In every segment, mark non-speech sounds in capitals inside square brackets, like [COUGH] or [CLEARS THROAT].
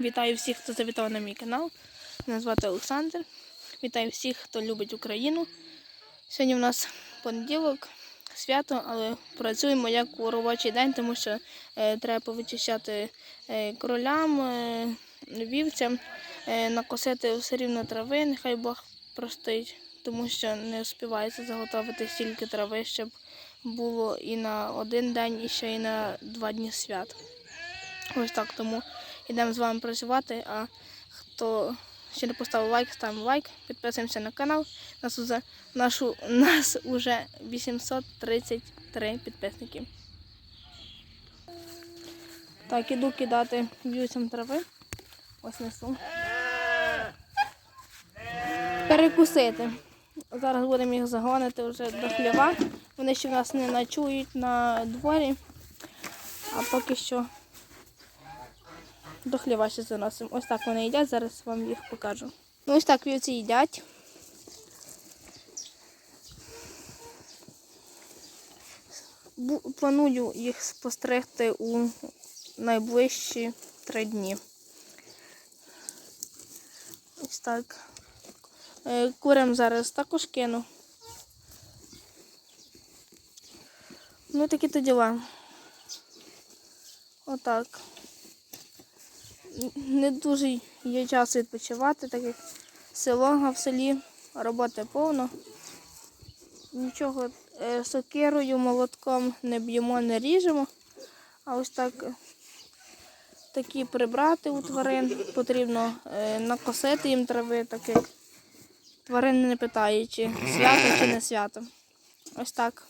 Вітаю всіх, хто завітав на мій канал. Мене звати Олександр. Вітаю всіх, хто любить Україну. Сьогодні в нас понеділок, свято, але працюємо як у робочий день, тому що е, треба повичищати е, кролям, е, вівцям, е, накосити все рівно трави, нехай Бог простить, тому що не успівається заготовити стільки трави, щоб було і на один день, і ще й на два дні свят. Ось так, тому йдемо з вами працювати. А хто ще не поставив лайк, ставимо лайк, підписуємося на канал. Нас уже, нашу, [LAUGHS] нас уже 833 підписники. Так, іду кидати в'юцям трави. Ось несу. Перекусити. Зараз будемо їх загонити вже до хліва. Вони ще в нас не ночують на дворі, а поки що до хліва ще заносимо. Ось так вони їдять, зараз вам їх покажу. Ну, ось так вівці їдять. Планую їх спостерегти у найближчі три дні. Ось так. Е, Курям зараз також кину. Ну, такі то діла. Отак не дуже є час відпочивати, так як село в селі, роботи повно. Нічого е, сокирою, молотком не б'ємо, не ріжемо. А ось так е, такі прибрати у тварин потрібно е, накосити їм трави, так як тварини не питають, чи свято, чи не свято. Ось так.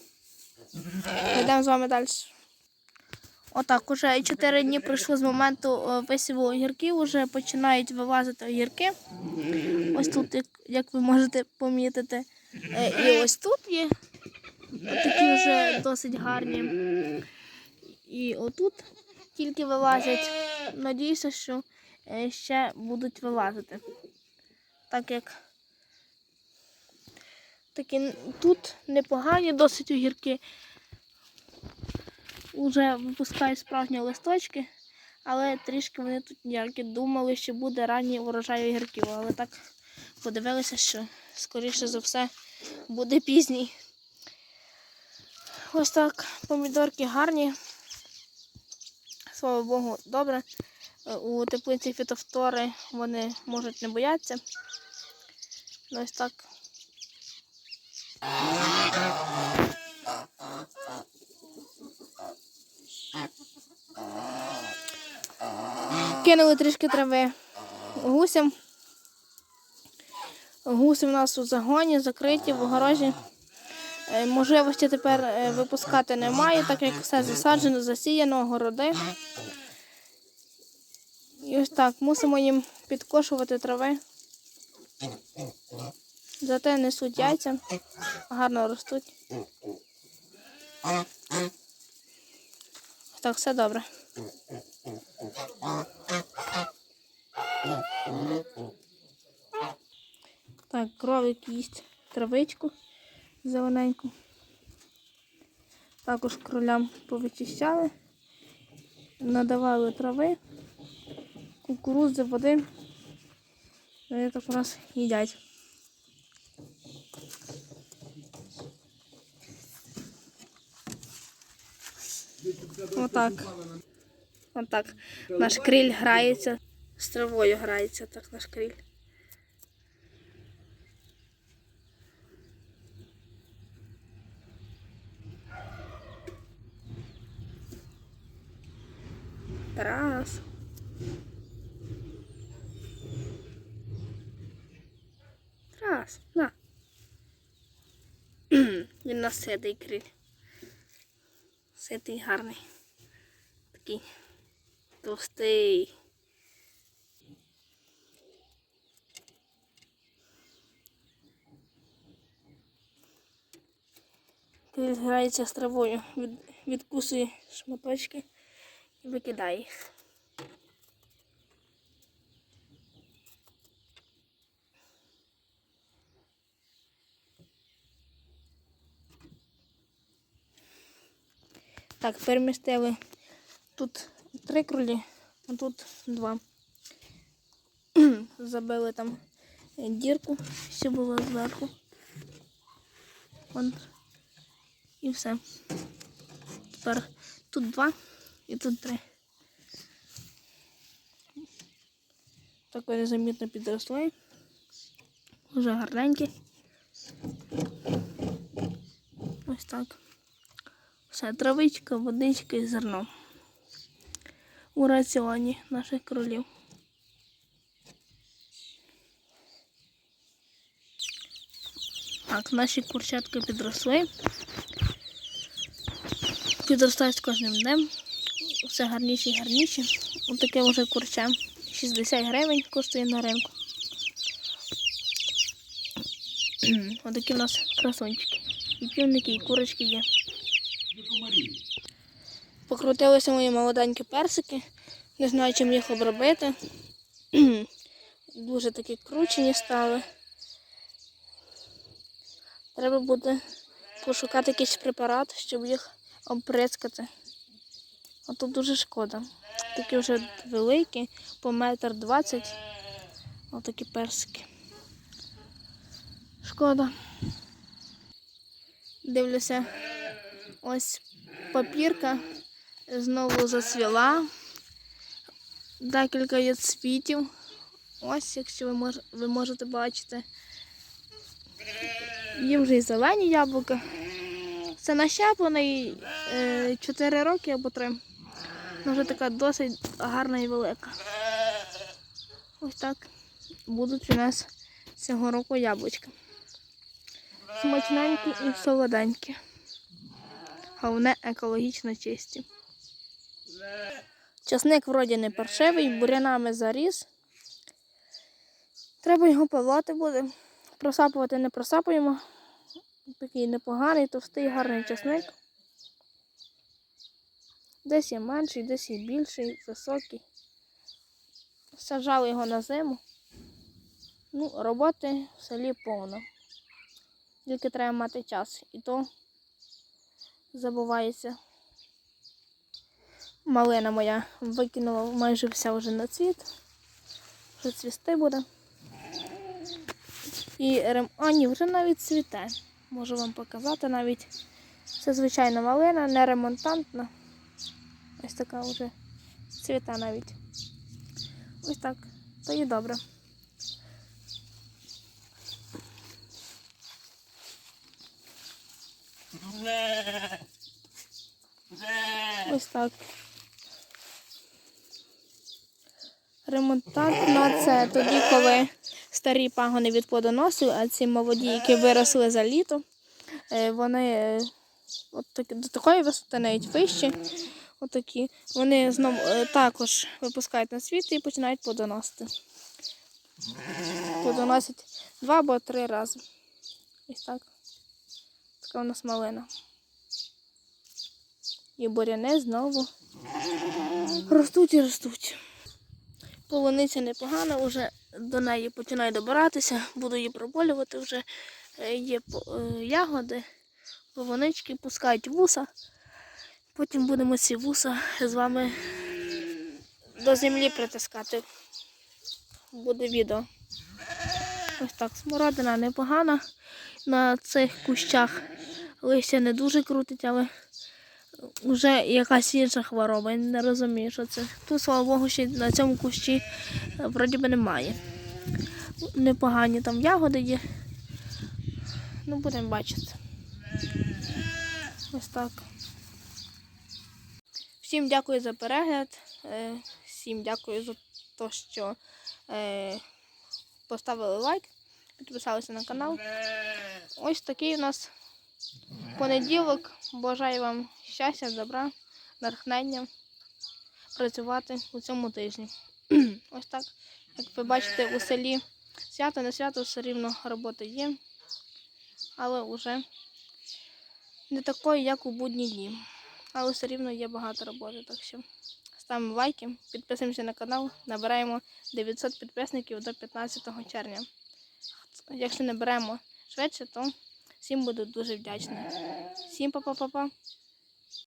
Йдемо з вами далі. Отак, уже 4 дні пройшло з моменту е, висіву огірків, вже починають вилазити огірки. Ось тут, як, як ви можете помітити. Е, І ось тут є такі вже досить гарні. І отут тільки вилазять. Надіюся, що е, ще будуть вилазити. Так як такі тут непогані досить огірки вже випускають справжні листочки, але трішки вони тут ніякі. Думали, що буде ранній урожай огірків, але так подивилися, що скоріше за все буде пізній. Ось так, помідорки гарні. Слава Богу, добре. У теплиці фітофтори вони можуть не боятися. Ну, Ось так. Кинули трішки трави гусям. Гуси в нас у загоні, закриті в огорожі. Е, Можливості тепер е, випускати немає, так як все засаджено, засіяно, городи. І ось так, мусимо їм підкошувати трави. Зате несуть яйця, гарно ростуть. Так, все добре. Так, кролик їсть травичку зелененьку. Також кролям повичищали, надавали трави, кукурудзи, води. Вони так у нас їдять. Отак. Отак. Наш криль грається. З травою грається так наш криль. Тарас. Тарас, на. [CLEARS THROAT] Він нас ситий криль. Ситий гарний. Такий товстий. Криль грається з травою, від, відкусує шматочки і викидає їх. Так, перемістили тут три кролі, а тут два. [CLEARS THROAT] забили там е, дірку, що було зверху. Вон. І все. Тепер тут два і тут три. Так вони замітно підросли. Уже гарненькі. Ось так. Все, травичка, водичка і зерно. У раціоні наших кролів. Так, наші курчатки підросли. Підростають з кожним днем. Все гарніші і гарніші. Ось таке вже курча. 60 гривень коштує на ринку. Ось такі в нас красунчики. І півники, і курочки є. Покрутилися мої молоденькі персики. Не знаю, чим їх обробити. [CLEARS THROAT] Дуже такі кручені стали. Треба буде пошукати якийсь препарат, щоб їх обприскати. А тут дуже шкода. Такі вже великі, по метр двадцять. Отакі персики. Шкода. Дивлюся, ось папірка знову зацвіла. Декілька є цвітів. Ось, якщо ви, мож, ви можете бачити. Є вже і зелені яблука. Це нащеплений е, 4 роки або 3. Вона вже така досить гарна і велика. Ось так будуть у нас цього року яблучка. Смачненькі і солоденькі. Головне екологічно чисті. Часник вроді не паршивий, бурянами заріс. Треба його пилати буде. Просапувати не просапуємо. Такий непоганий, товстий, гарний часник. Десь є менший, десь є більший, високий. Саджали його на зиму. Ну, роботи в селі повно. Тільки треба мати час. І то забувається. Малина моя викинула майже вся вже на цвіт. Вже цвісти буде. І рем... А, ні, вже навіть цвіте. Можу вам показати навіть. Це звичайна малина, не ремонтантна. Ось така вже цвіте навіть. Ось так. То і добре. Ось так. Ремонтантна це тоді, коли старі пагони від плодоносів, а ці молоді, які виросли за літо, е, вони е, от такі, до такої висоти навіть вищі. Отакі. Вони знову е, також випускають на світ і починають плодоносити. Плодоносять два або три рази. Ось так. Така у нас малина. І буряни знову ростуть і ростуть. Полуниця непогана, вже до неї починаю добиратися, буду її проболювати, вже е, є е, ягоди, полунички пускають вуса. Потім будемо ці вуса з вами до землі притискати. Буде відео. Ось так, смородина непогана. На цих кущах листя не дуже крутить, але вже якась інша хвороба. Я не розумію, що це. Тут, слава Богу, ще на цьому кущі е, вроді би немає. Непогані там ягоди є. Ну, будемо бачити. Ось так. Всім дякую за перегляд. е, Всім дякую за те, що е, поставили лайк, підписалися на канал. Ось такий у нас понеділок. Бажаю вам щастя, добра, натхнення працювати у цьому тижні. [CLEARS THROAT] Ось так. Як ви бачите, у селі свято, не свято, все рівно робота є, але вже не такої, як у будні дні. Але все рівно є багато роботи. Так що ставимо лайки, підписуємося на канал, набираємо 900 підписників до 15 червня. Якщо наберемо швидше, то всім буду дуже вдячна. Всім па-па-па-па.